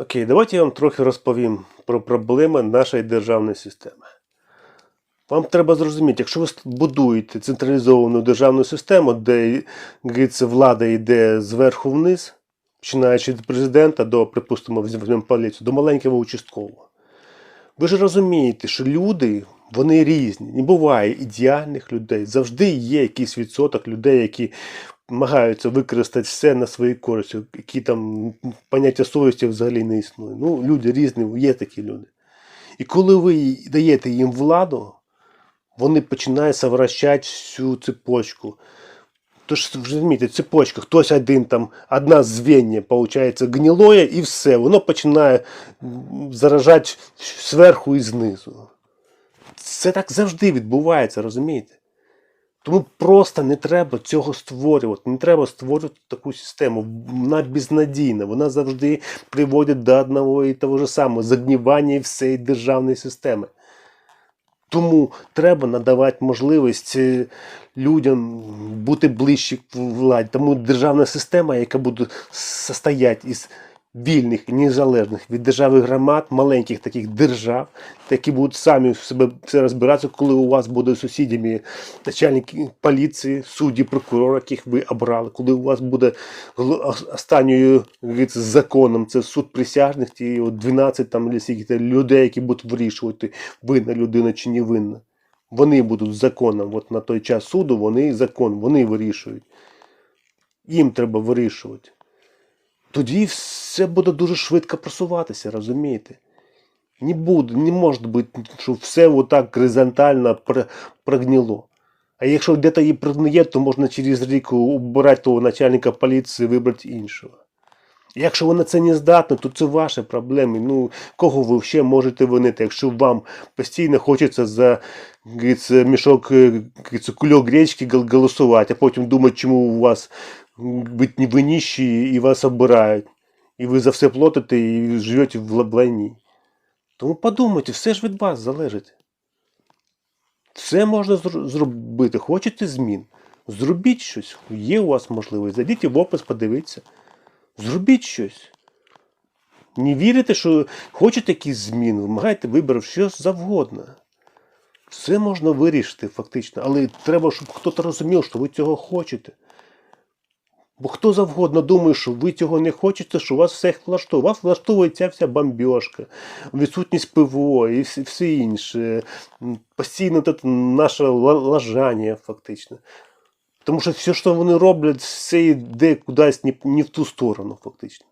Окей, давайте я вам трохи розповім про проблеми нашої державної системи. Вам треба зрозуміти, якщо ви будуєте централізовану державну систему, де влада йде зверху вниз, починаючи від президента до, припустимо, поліцію, до маленького участкового. Ви ж розумієте, що люди вони різні. Не буває ідеальних людей. Завжди є якийсь відсоток людей, які намагаються використати все на свої користі, які там поняття совісті взагалі не існує. Ну, люди різні, є такі люди. І коли ви даєте їм владу, вони починають совращати всю цепочку. Тож, розумієте, цепочка, хтось один там, одна звенья, виходить, гнилое, і все, воно починає заражати зверху і знизу. Це так завжди відбувається, розумієте? Тому просто не треба цього створювати. Не треба створювати таку систему. Вона безнадійна, вона завжди приводить до одного і того ж самого загнівання всієї державної системи. Тому треба надавати можливість е, людям бути ближче к владі. Тому державна система, яка буде состояти із вільних, незалежних від держави громад, маленьких таких держав, які будуть самі в себе все розбиратися, коли у вас буде сусідями начальники поліції, судді, прокурори, яких ви обрали, коли у вас буде останньою говориться, законом, це суд присяжних, ті 12 там або там людей, які будуть вирішувати, винна людина чи не винна. Вони будуть законом. От на той час суду вони закон, вони вирішують. Їм треба вирішувати. Тоді все буде дуже швидко просуватися, розумієте? Не буде, не може бути, що все отак горизонтально про- прогнило. А якщо десь і прогниє, то можна через рік убирати того начальника поліції, вибрати іншого. Якщо ви на це не здатні, то це ваші проблеми. Ну, кого ви ще можете винити, якщо вам постійно хочеться за мішок е, кульок гречки голосувати, а потім думати, чому у вас ви нищі і вас обирають. І ви за все платите і живете в ла- лайні. Тому подумайте, все ж від вас залежить. Все можна зр- зробити. Хочете змін? Зробіть щось. Є у вас можливість. Зайдіть в опис, подивіться. Зробіть щось. Не вірите, що хочете якісь зміни, вимагаєте виборів, що завгодно. Все можна вирішити фактично, але треба, щоб хтось розумів, що ви цього хочете. Бо хто завгодно думає, що ви цього не хочете, що вас все влаштовує. Вас влаштовує ця вся бомбьошка, відсутність ПВО і все інше. Постійно тут наше лажання, фактично. Тому що все, що вони роблять, все йде кудись не в ту сторону, фактично.